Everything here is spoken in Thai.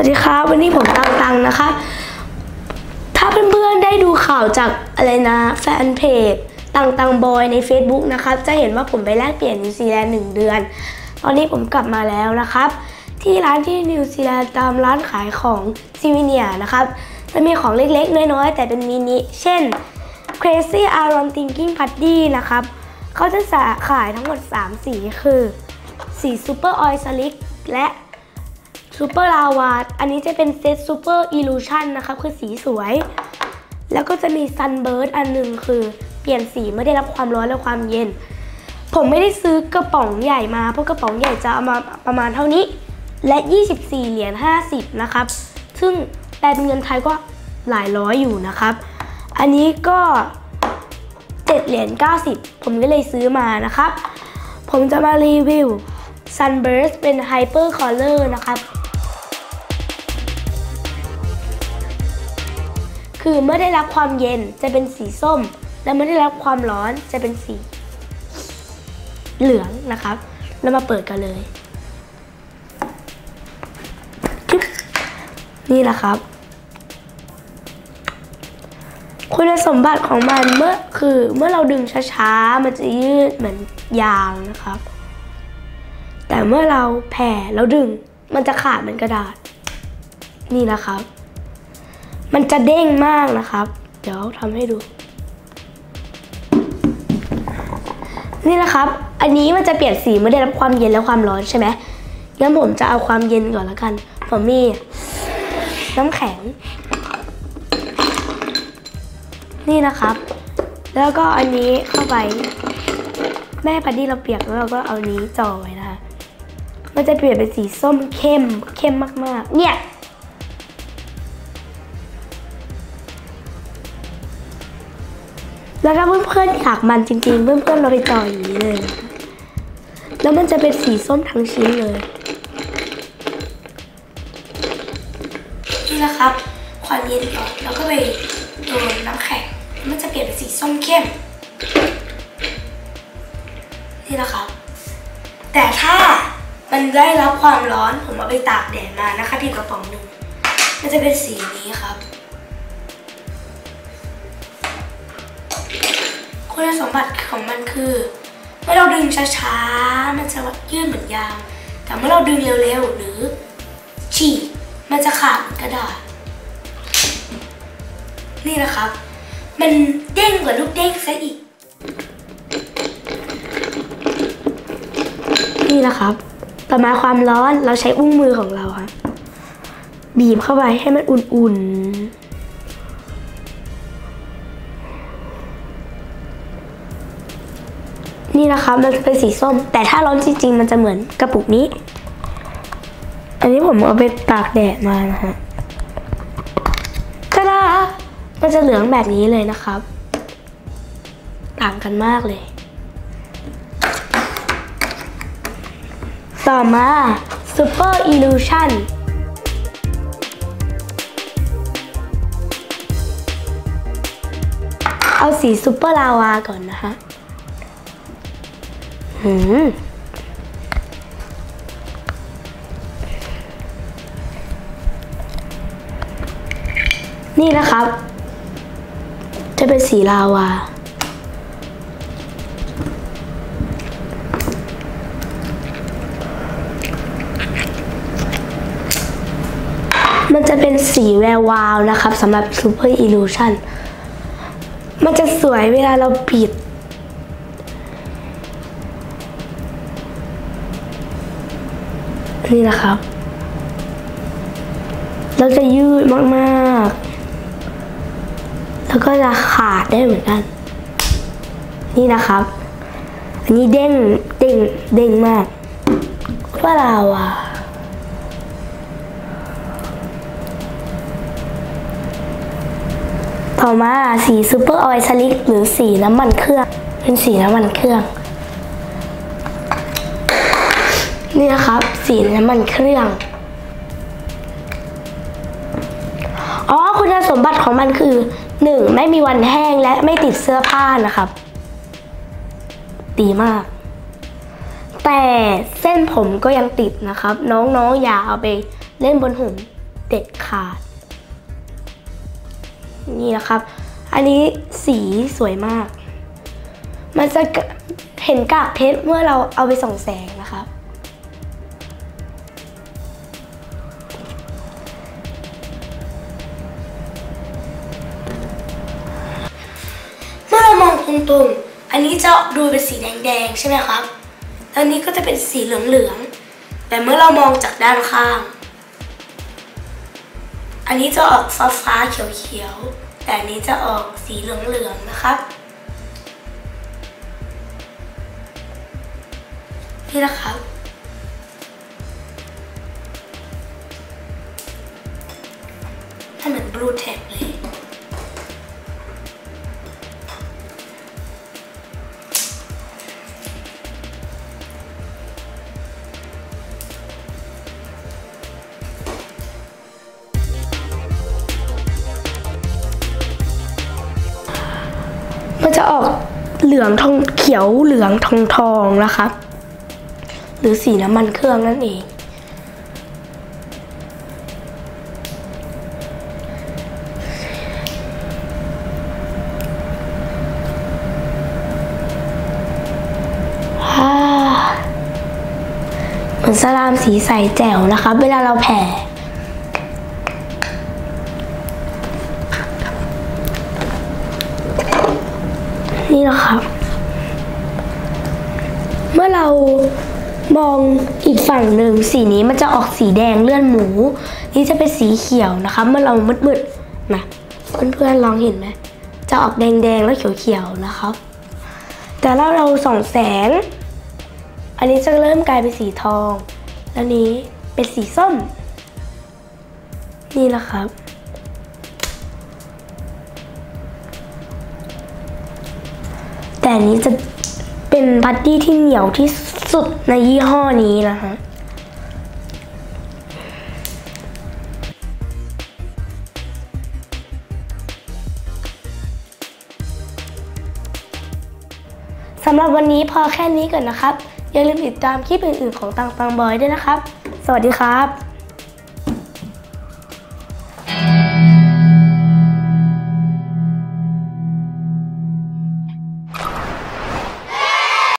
วัสดีครับ วันนี้ผมตังตังนะครับถ้าเพื่อนๆได้ดูข่าวจากอะไรนะแฟนเพจตังตังบอยใน Facebook นะครับ จะเห็นว่าผมไปแลกเปลี่ยนนิวซีแลนด์หนึ่งเดือน ตอนนี้ผมกลับมาแล้วนะครับ ที่ร้านที่นิวซีแลนด์ตามร้านขายของซิวิเนียนะครับ จะมีของเล็กๆ น้อยๆ แต่เป็นมินิ เช่น Crazy Aaron Thinking Puddy นะครับ เขาจะขายทั้งหมด 3 สีคือ สี Super Oil Slick และ ซูเปอร์ลาวาอันนี้จะเป็นเซตซูเปอร์อิลูชันนะครับ คือสีสวย แล้วก็จะมีซันเบิร์ดอันหนึ่งคือเปลี่ยนสีไม่ได้รับความร้อนและความเย็น ผมไม่ได้ซื้อกระป๋องใหญ่มา เพราะกระป๋องใหญ่จะเอามาประมาณเท่านี้ และ 24 เหรียญ 50 นะครับ ซึ่งแปลเป็นเงินไทยก็หลายร้อยอยู่นะครับ อันนี้ก็ 7 เหรียญ 90 ผมก็เลยซื้อมานะครับ ผมจะมารีวิว Sunburst เป็น Hyper Color นะครับ คือเมื่อได้รับความเย็นจะเป็นสีส้ม และเมื่อได้รับความร้อนจะเป็นสี เหลืองนะครับ เรามาเปิดกันเลยนี่แหละครับ คุณสมบัติของมันเมื่อคือเมื่อเราดึงช้าๆ มันจะยืดเหมือนยางนะครับ แต่เมื่อเราแผ่แล้วดึง มันจะขาดเหมือนกระดาษ นี่นะครับ มันจะเด้งมากนะครับ เดี๋ยวทำให้ดู นี่นะครับ อันนี้มันจะเปลี่ยนสีเมื่อได้รับความเย็นและความร้อนใช่ไหมงั้นผมจะเอาความเย็นก่อนแล้วกัน ผมมีน้ำแข็ง นี่นะครับ แล้วก็อันนี้เข้าไป แม่พัดดี้เราเปียกแล้วเราก็เอานี้จ่อไว้นะคะมันจะเปลี่ยนเป็นสีส้มเข้มเข้มมากๆ เนี่ย แล้วถ้าเพื่อนๆอยากมันจริงๆ เพื่อนๆเราไปต่ออย่างนี้เลย แล้วมันจะเป็นสีส้มทั้งชิ้นเลย นี่นะครับ ความเย็นก่อนแล้วก็ไปโดนน้ำแข็ง มันจะเปลี่ยนเป็นสีส้มเข้ม นี่นะครับ แต่ถ้ามันได้รับความร้อนผมเอาไปตากแดดมานะคะที่กระป๋องหนึ่งมันจะเป็นสีนี้ครับ คุณสมบัติของมันคือเมื่อเราดึงช้าๆ มันจะยืดเหมือนยาง แต่เมื่อเราดึงเร็วๆ หรือฉีกมันจะขาดกระดาษ นี่นะครับ มันเด้งกว่าลูกเด้งซะอีก นี่นะครับ ต่อมาความร้อนเราใช้อุ้งมือของเราค่ะบีบเข้าไปให้มันอุ่นๆ นี่นะครับมันจะเป็นสีส้ม แต่ถ้าร้อนจริง ๆ มันจะเหมือนกระปุกนี้ อันนี้ผมเอาไปตากแดดมานะฮะตาดามันจะเหลืองแบบนี้เลยนะครับ ต่างกันมากเลย ต่อมา Super Illusion เอาสีซูเปอร์ลาวาก่อนนะคะ หืมนี่นะครับ จะเป็นสีลาวา มันจะเป็นสีแวววาวนะครับสำหรับ Super Illusion มันจะสวยเวลาเราปิด นี่นะครับเราจะยืดมากๆ แล้วก็จะขาดได้เหมือนกัน นี่นะครับ อันนี้เด้งเด้งเด้งมากว่าเราอะต่อมาสีซูเปอร์ออยล์สลิกหรือสีน้ำมันเครื่อง เป็นสีน้ำมันเครื่อง นี่นะครับ สีน้ำมันเครื่อง อ๋อคุณสมบัติของมันคือ 1. ไม่มีวันแห้งและไม่ติดเสื้อผ้านะครับ ดีมาก แต่เส้นผมก็ยังติดนะครับ น้องๆอย่าเอาไปเล่นบนผมเด็ดขาด นี่นะครับ อันนี้สีสวยมาก มันจะเห็นกากเพชรเมื่อเราเอาไปส่องแสงนะครับ มื่อเรามองตรงๆอันนี้จะดูเป็นสีแดงๆ ใช่ไหมครับแล้วนี้ก็จะเป็นสีเหลืองๆ แต่เมื่อเรามองจากด้านข้าง อันนี้จะออกฟ้าๆ เขียวๆ แต่อันนี้จะออกสีเหลืองๆ นะครับ นี่นะครับถ้าเหมือนบลูแท็กเลย จะออกเหลืองทองเขียวเหลืองทองทองนะครับหรือสีน้ำมันเครื่องนั่นเองฮ่าเหมือนสลามสีใสแจ๋วนะครับเวลาเราแผ่ นี่นะครับ เมื่อเรามองอีกฝั่งหนึ่งสีนี้มันจะออกสีแดงเลื่อนหมู นี่จะเป็นสีเขียวนะคะเมื่อเรามืดๆนะเพื่อนๆลองเห็นไหมจะออกแดงๆแล้วเขียวๆนะครับ แต่ถ้าเราส่องแสง อันนี้จะเริ่มกลายเป็นสีทอง แล้วนี้เป็นสีส้ม นี่แหละครับ แต่นี้จะเป็นบัดดี้ที่เหนียวที่สุดในยี่ห้อนี้นะฮะสำหรับวันนี้พอแค่นี้ก่อนนะครับ อย่าลืมติดตามคลิปอื่นๆของตังตังบอยด้วยนะครับ สวัสดีครับ